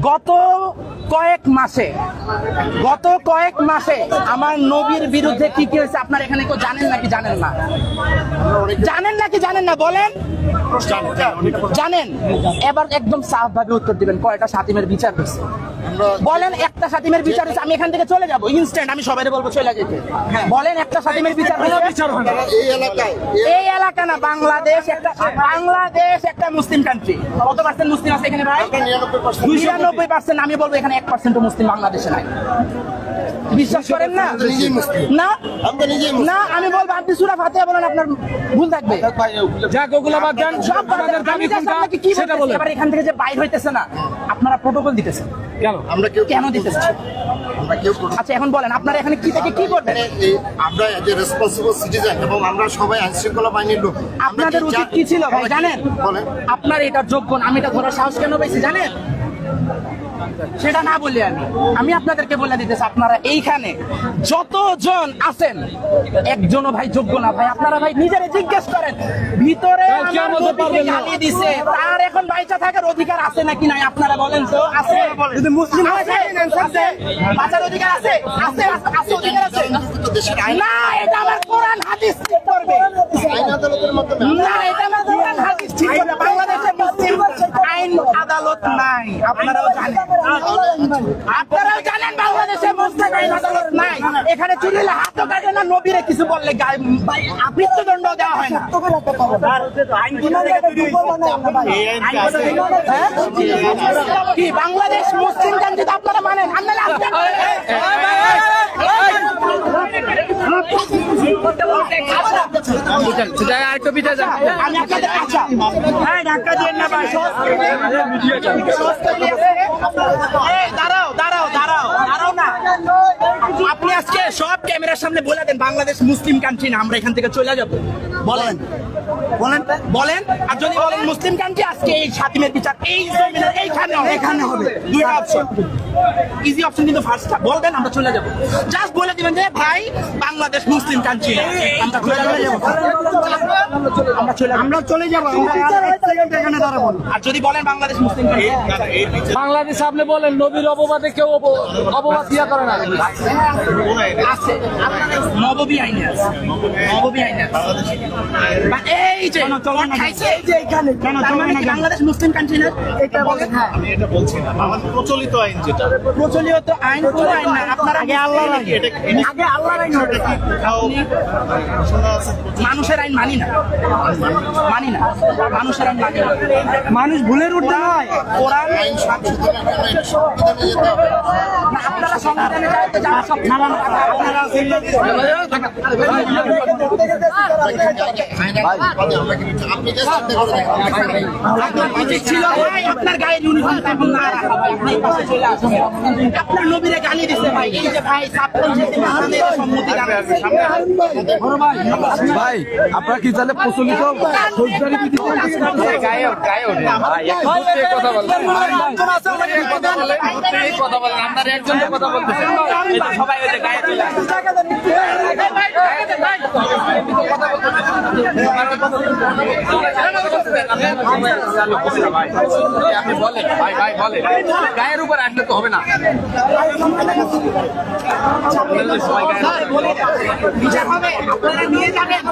গত কয়েক মাসে গত কয়েক মাসে আমার নবীর বিরুদ্ধে কি কি হয়েছে আপনার এখানে কেউ জানেন নাকি জানেন না? জানেন নাকি জানেন না? বলেন। জানেন এবার একদম সাফ ভাবে উত্তর দিবেন। কয়টা সাতিমের বিচার হয়েছে? বলেন একটা সাতিমের বিচার হয়েছে আমি এখান থেকে চলে যাব ইনস্ট্যান্ট আমি সবাই বলব চলে যেতে। বলেন একটা সাতিমের বিচার এই এলাকায়। এই এলাকা না বাংলাদেশ একটা বাংলাদেশ একটা মুসলিম কান্ট্রি কত পার্সেন্ট মুসলিম আছে এখানে ভাই? নিরানব্বই পার্সেন্ট আমি বলব এখানে এক পার্সেন্ট মুসলিম বাংলাদেশে নাই। বিশ্বাস করেন না। না আমি বলব আপনি সুরা ফাতিহা বলেন আপনার ভুল থাকবে। যাক ওগুলো বাদ দেন। সব বাদ আপনাদের দাবি কোনটা? সেটা বলেন। এবার এখান থেকে যে বাইর হইতেছে না আপনারা প্রোটোকল দিতেছেন। কেন? আমরা কেউ কেন দিতেছেন? আমরা কেউ কোনো- আচ্ছা এখন বলেন আপনারা এখানে কি থেকে কি করবেন? মানে এই আমরা রেসপন্সিবল সিটিজেন এবং আমরা সবাই আইন শৃঙ্খলা বাহিনীর লোক। আপনাদের উচিত কি ছিল ভাই জানেন? বলেন। আপনার এটা যোগ্য আমি এটা ধরার সাহস কেন পেয়েছি জানেন? সেটা না বলি আমি। আমি আপনাদেরকে বলে দিতেছি আপনারা এইখানে যতজন আছেন একজনও ভাই যোগ্য না ভাই। আপনারা ভাই নিজেরে জিজ্ঞেস করেন। ভিতরে। গালি দিছে। তার এখন বাইচা থাকার অধিকার আছে নাকি নাই আপনারা বলেন তো? আছে। যদি মুসলিম আছে বাঁচার অধিকার আছে আছে আছে, অধিকার আছে। না এটা আমার কোরআন হাদিস করবে। না এটা আমার কোরআন হাদিস ঠিক করে বাংলাদেশে মুসলিম আইন আদালত নাই আপনারাও জানেন আপনারাও জানেন বাংলাদেশে মুসলিম আইন আদালত নাই এখানে চুরিলে হাতও কাটে না নবীরে কিছু বললে মৃত্যুদণ্ড দেওয়া হয় না হ্যাঁ? কি বাংলাদেশ মুসলিম কান্ট্রি তো আপনারা মানেন আপনারা সেটা আপনি আজকে সব ক্যামেরার সামনে বলে দেন বাংলাদেশ মুসলিম কান্ট্রি না, আমরা এখান থেকে চলে যাব। বলেন। বলেন। বলেন। আর যদি বলেন মুসলিম কান্ট্রি আজকে এই সাতিমের বিচার এই জমিনের এইখানে হবে। এখানে হবে। দুইটা অপশন ইজি অপশন কিন্তু ফার্স্ট বলবেন আমরা চলে যাব। জাস্ট বলে দিবেন যে ভাই বাংলাদেশ মুসলিম কান্ট্রি আমরা চলে যাব। আমরা চলে আমরা চলে যাব। এখানে দাঁড়াবো আর যদি বলেন বাংলাদেশ মুসলিম কান্ট্রি বাংলাদেশ আপনি বলেন নবীর অপবাদে কেউ অপ- অপবাদ দিয়া করে না। আছে। নববী আইনে আছে। নববী আইনে আছে। এই যে খাইছে এই যে এখানে তার মানে কি বাংলাদেশ মুসলিম কান্ট্রি না এটা বলেন হ্যাঁ আমি এটা বলছি না আমাদের প্রচলিত আইন যেটা প্রচলিত আইন কোনো আইন না আপনার আগে আল্লাহর আইন আগে আল্লাহর আইন হবে কোথাও মানুষের আইন মানি না মানি না মানুষের আইন মানি না মানুষ ভুলের উঠতে হয় কোরআন আইন আপনারা সংবিধানে যাইতে সব আপনারা আপনার আপনার গায়ের ইউনিফর্ম এখন না রাখা ভাই আপনি পাশে চলে আসুন। আপনার নবীরে গালি দিছে ভাই এই যে ভাই ছাত্র যেদিন আমাদের সম্মতি জানাচ্ছে। ভাই আপনারা কি তাহলে প্রচলিত ফৌজদারি কথা বলেন আপনার একজন কথা বলতেছেন। সবাই গায়ে চলে আসে। গায়ের উপর আসলে তো হবে না আপনারা নিয়ে যাবেন